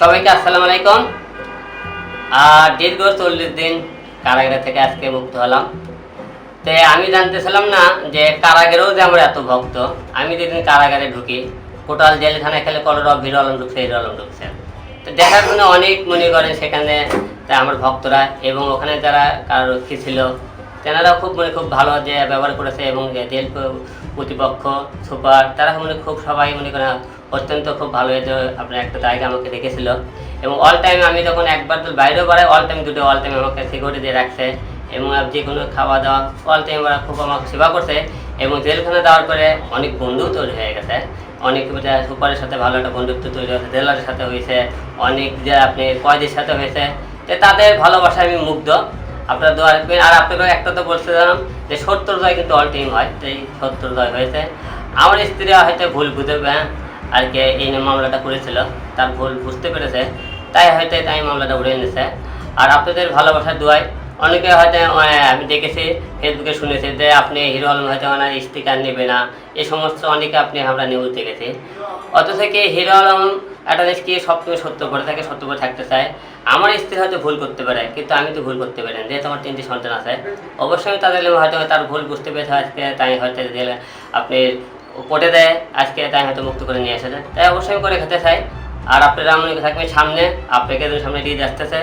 সবাইকে আসসালামু আলাইকুম। আর দীর্ঘ চল্লিশ দিন কারাগারে থেকে আজকে মুক্ত হলাম। তো আমি জানতেছিলাম না যে কারাগারেও যে আমরা এত ভক্ত, আমি যেদিন কারাগারে ঢুকি, কোটাল জেলখানায় খেলে কলর ভিড় আলম ঢুকছে হিরো আলম ঢুকছে তো দেখার জন্য অনেক মনে করেন সেখানে আমার ভক্তরা এবং ওখানে যারা কারোক্ষী ছিল তেনারাও খুব মানে খুব ভালো যে ব্যবহার করেছে এবং জেল প্রতিপক্ষ, সুপার, তারা মানে খুব সবাই মনে করেন অত্যন্ত খুব ভালো হয়েছে আপনার একটা জায়গা আমাকে রেখেছিল এবং অল টাইম আমি যখন একবার তো বাইরেও বাড়াই অল টাইম দুটো অল টাইম আমাকে সিকিউরিটি দিয়ে রাখছে। এবং যে কোনো খাওয়া দাওয়া অল টাইম ওরা খুব আমাকে সেবা করছে। এবং জেলখানে দেওয়ার পরে অনেক বন্ধু তৈরি হয়ে গেছে। অনেক সুপারের সাথে ভালো একটা বন্ধুত্ব তৈরি হয়েছে, জেলারের সাথে হয়েছে। অনেক যে আপনি কয়েদের সাথে হয়েছে। তাদের ভালোবাসায় আমি মুগ্ধ। আপনার দোয়া রাখবেন। আর আপনাকে একটা তো বলছিলাম যে সত্তর জয় কিন্তু অল টাইম হয়। তো এই সত্তর জয় হয়েছে। আমার স্ত্রী হয়তো ভুল বুঝে হ্যাঁ, আর কি এই মামলাটা করেছিল তার ভুল বুঝতে পেরেছে। তাই হয়তো তাই মামলাটা উড়ে এনেছে। আর আপনাদের ভালোবাসার দোয়ায় অনেকে হয়তো আমি দেখেছি ফেসবুকে শুনেছি যে আপনি হিরো আলম হয়তো ওনার স্টিকার নেবে না। এই সমস্ত অনেকে আপনি আমরা নিউজ দেখেছি। অথচ কি হিরো আলম একটা জিনিস কি সবসময় সত্য করে থাকে, সত্য করে থাকতে চায়। আমার স্ত্রী হয়তো ভুল করতে পারে, কিন্তু আমি তো ভুল করতে পারি যেহেতু আমার তিনটি সন্তান আছে, অবশ্যই আমি তাদের হয়তো তার ভুল বুঝতে পেরেছে, আজকে তাই হয়তো আপনি কোর্টে দেয়, আজকে তাই হয়তো মুক্ত করে নিয়ে এসেছে। তাই অবশ্যই করে খেতে চাই। আর আপনারা মনে থাকবেন সামনে, আপনাকে সামনে দিয়ে আসতেছে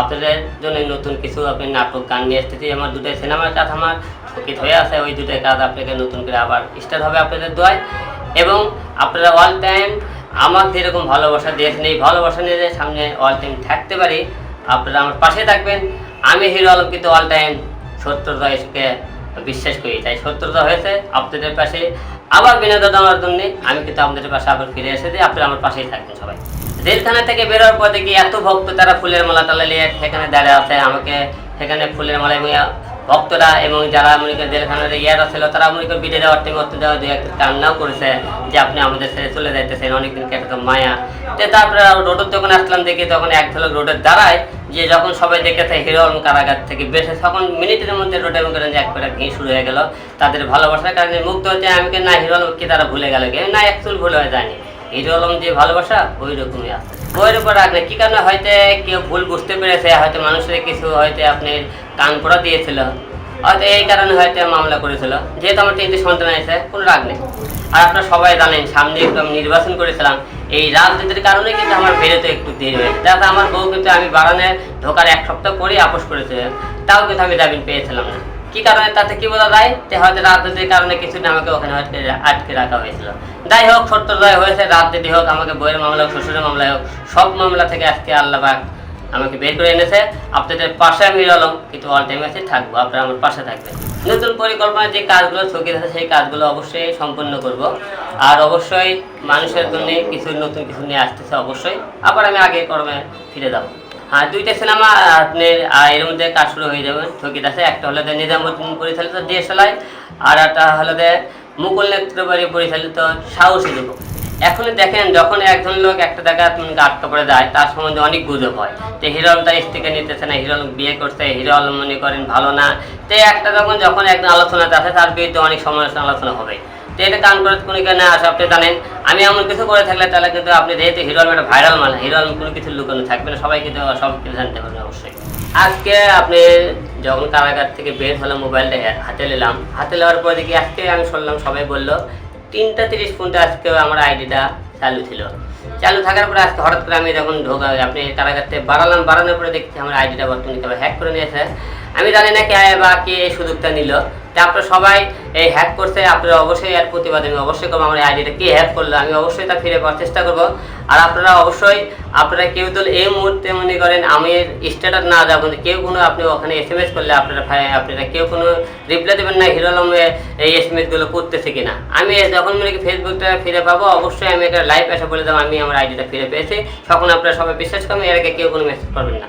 আপনাদের জন্য নতুন কিছু আপনি নাটক, গান নিয়ে আসতেছি আমার দুটাই সিনেমার কাজ আমার স্থগিত হয়ে আছে, ওই দুটাই কাজ আপনাকে নতুন করে আবার স্টার্ট হবে আপনাদের দোয়ায়। এবং আপনারা অল টাইম আমার যেরকম ভালোবাসা, দেশ নেই, ভালোবাসা নিয়ে যে সামনে অল টাইম থাকতে পারি, আপনারা আমার পাশে থাকবেন। আমি হিরো আলম কিন্তু অল টাইম সত্তর দশকে বিশ্বাস করি, তাই সত্যতা হয়েছে আপনাদের পাশে। আবার বিনোদন দেওয়ার জন্য আমি কিন্তু আপনাদের পাশে আবার ফিরে এসে এসেছি আপনারা আমার পাশেই থাকবেন সবাই। জেলখানা থেকে বেরোর পর দেখি এত ভক্ত তারা ফুলের মালা টালা নিয়ে সেখানে দাঁড়িয়ে আছে আমাকে, সেখানে ফুলের মালা ভক্তরা এবং যারা মনে করেন জেলখানার ইয়ারা ছিল তারা মনে করেন বিটে দেওয়ার টাইম অর্থ দেওয়া দুই একটা কান্নাও করেছে যে আপনি আমাদের ছেড়ে চলে যাইতেছেন, অনেকদিন কেটে মায়া। তো তারপরে রোডের যখন আসলাম, দেখি তখন এক ঝলক রোডের দাঁড়ায় যে যখন সবাই দেখেছে হিরো আলম কারাগার থেকে বেশি তখন মিনিটের মধ্যে রোডে মনে করেন যে এক করে ভিড় শুরু হয়ে গেল তাদের ভালোবাসার কারণে মুগ্ধ হচ্ছে আমি কি না, হিরো আলমকে তারা ভুলে গেল কি না অ্যাকচুয়াল ভুলে হয়ে যায়নি। হিরো আলম যে ভালোবাসা ওই রকমই আছে। বইয়ের উপর রাখলে কি কারণে? হয়তো কেউ ভুল বুঝতে পেরেছে, হয়তো মানুষের কিছু, হয়তো আপনি কান পড়া দিয়েছিল। হয়তো এই কারণে হয়তো মামলা করেছিল। যেহেতু আমার তিনটি সন্তান আছে, কোনো রাগ নেই। আর আপনারা সবাই জানেন, সামনে একটু আমি নির্বাচন করেছিলাম। এই রাজনীতির কারণে কিন্তু আমার বেরোতে একটু দেরি হয়েছে তাতে আমার বউ কিন্তু আমি বাগানে ঢোকার এক সপ্তাহ পরে আপোষ করেছে। তাও কিন্তু আমি জামিন পেয়েছিলাম না। কি কারণে? তাতে কি বোঝা যায়? যে হয়তো রাজনীতির কারণে কিছুদিন আমাকে ওখানে হয়তো আটকে রাখা হয়েছিল। যাই হোক সত্য জয় হয়েছে। রাজনীতি হোক, আমাকে বইয়ের মামলা হোক, শ্বশুরের মামলা হোক, সব মামলা থেকে আজকে আল্লাহ আমাকে বের করে এনেছে। আপনাদের পাশে আমি রলাম কিন্তু অল টাইম আছে থাকব আপনারা আমার পাশে থাকবেন। নতুন পরিকল্পনায় যে কাজগুলো স্থগিত আছে সেই কাজগুলো অবশ্যই সম্পন্ন করব। আর অবশ্যই মানুষের জন্য কিছু নতুন কিছু নিয়ে আসতেছে অবশ্যই। আবার আমি আগে কর্মে ফিরে যাব। হ্যাঁ দুইটা সিনেমা আপনার আহ, এর মধ্যে কাজ শুরু হয়ে যাবে স্থগিত আছে। একটা হলো নিজামুদ্দিন পরিচালিত ডিএসএলআই আর একটা হলো মুকুল নেত্রবাড়ি পরিচালিত সাহসী যুবক। এখন দেখেন, যখন একজন লোক একটা জায়গায় আটকা পড়ে যায়, তার সম্বন্ধে অনেক গুজব হয়। তো হিরো আলম তার স্ত্রীকে নিতেছে না হিরো আলম বিয়ে করছে হিরো আলম মনে করেন ভালো না। তো একটা যখন যখন একজন আলোচনাতে আছে তার বিরুদ্ধে অনেক সমালোচনা আলোচনা হবে। তো এটা কান করে কোনো কেন আসে, আপনি জানেন। আমি এমন কিছু করে থাকলে তাহলে কিন্তু আপনি যেহেতু হিরো একটা ভাইরাল মাল হিরো আলম কোনো কিছু লুকানো থাকবে না সবাই কিন্তু সব কিছু জানতে পারবে অবশ্যই। আজকে আপনি যখন কারাগার থেকে বের হলাম, মোবাইলটা হাতে নিলাম, হাতে নেওয়ার পরে দেখি আজকে আমি শুনলাম, সবাই বলল তিনটা তিরিশ পর্যন্ত আজকে আমার আইডিটা চালু ছিল। চালু থাকার পরে আজকে হঠাৎ করে আমি যখন ঢোকা, আপনি কাছে বাড়ালাম, বাড়ানোর পরে দেখছি আমার আইডিটা বর্তমানে হ্যাক করে নিয়েছে। আমি জানি না কে বা কে সুযোগটা নিল। তা আপনারা সবাই, এই হ্যাক করছে আপনারা অবশ্যই এর প্রতিবাদ আমি অবশ্যই করব আমার আইডিটা কে হ্যাক করল, আমি অবশ্যই তা ফিরে পাওয়ার চেষ্টা করব। আর আপনারা অবশ্যই, আপনারা কেউ তো এই মুহূর্তে মনে করেন আমি স্ট্যাটাস না যাব কেউ কোনো আপনি ওখানে এস এম এস করলে আপনারা আপনারা কেউ কোনো রিপ্লাই দেবেন না, হিরো আলমে এই এস এম এসগুলো করতেছে কিনা। আমি যখন মনে করি ফেসবুকটা ফিরে পাবো, অবশ্যই আমি একটা লাইভ এসে বলে দেবো, আমি আমার আইডিটা ফিরে পেয়েছি। তখন আপনারা সবাই বিশ্বাস করবেন, এর আগে কেউ কোনো মেসেজ করবেন না।